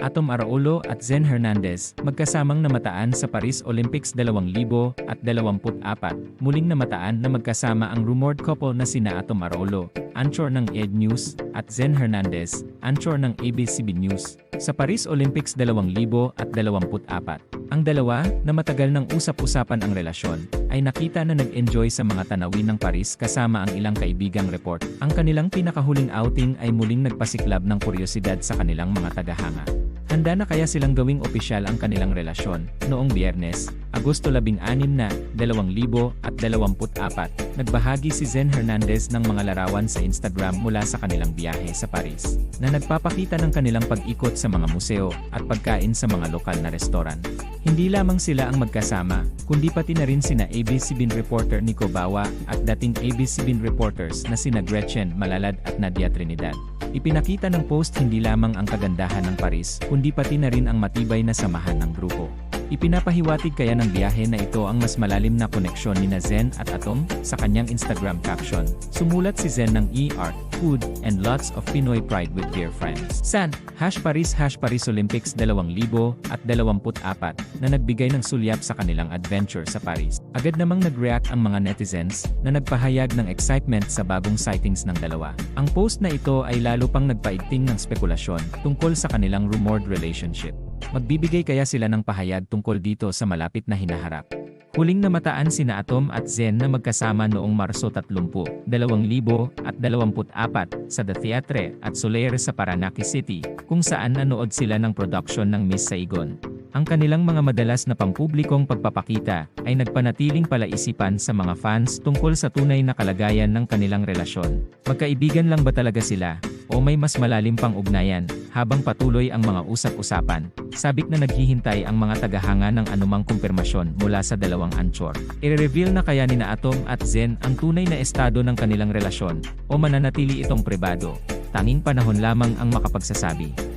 Atom Araulo at Zen Hernandez, magkasamang namataan sa Paris Olympics 2024, muling namataan na magkasama ang rumored couple na sina Atom Araulo, anchor ng ED News, at Zen Hernandez, anchor ng ABCB News, sa Paris Olympics 2024. Ang dalawa, na matagal ng usap-usapan ang relasyon, ay nakita na nag-enjoy sa mga tanawin ng Paris kasama ang ilang kaibigang report. Ang kanilang pinakahuling outing ay muling nagpasiklab ng kuryosidad sa kanilang mga tagahanga. Handa na kaya silang gawing opisyal ang kanilang relasyon noong biyernes, Agosto 16 na 2024, nagbahagi si Zen Hernandez ng mga larawan sa Instagram mula sa kanilang biyahe sa Paris, na nagpapakita ng kanilang pag-ikot sa mga museo at pagkain sa mga lokal na restoran. Hindi lamang sila ang magkasama, kundi pati na rin sina ABCBN reporter Nico Bawa at dating ABCBN reporters na sina Gretchen Malalad at Nadia Trinidad. Ipinakita ng post hindi lamang ang kagandahan ng Paris, kundi pati na rin ang matibay na samahan ng grupo. Ipinapahiwatig kaya ng biyahe na ito ang mas malalim na koneksyon ni Zen at Atom sa kanyang Instagram caption. Sumulat si Zen ng e-art, food, and lots of Pinoy pride with dear friends. San, hash Paris hash Paris Olympics 2024 na nagbigay ng sulyap sa kanilang adventure sa Paris. Agad namang nag-react ang mga netizens na nagpahayag ng excitement sa bagong sightings ng dalawa. Ang post na ito ay lalo pang nagpaigting ng spekulasyon tungkol sa kanilang rumored relationship. Magbibigay kaya sila ng pahayag tungkol dito sa malapit na hinaharap. Huling namataan sina Atom at Zen na magkasama noong Marso 30, 2024 sa The Theatre at Soler sa Paranaque City, kung saan nanood sila ng production ng Miss Saigon. Ang kanilang mga madalas na pampublikong pagpapakita ay nagpanatiling palaisipan sa mga fans tungkol sa tunay na kalagayan ng kanilang relasyon. Magkaibigan lang ba talaga sila? O may mas malalim pang ugnayan, habang patuloy ang mga usap-usapan, sabik na naghihintay ang mga tagahanga ng anumang kumpirmasyon mula sa dalawang anchor. I-reveal na kaya ni Atom at Zen ang tunay na estado ng kanilang relasyon, o mananatili itong pribado. Tanging panahon lamang ang makapagsasabi.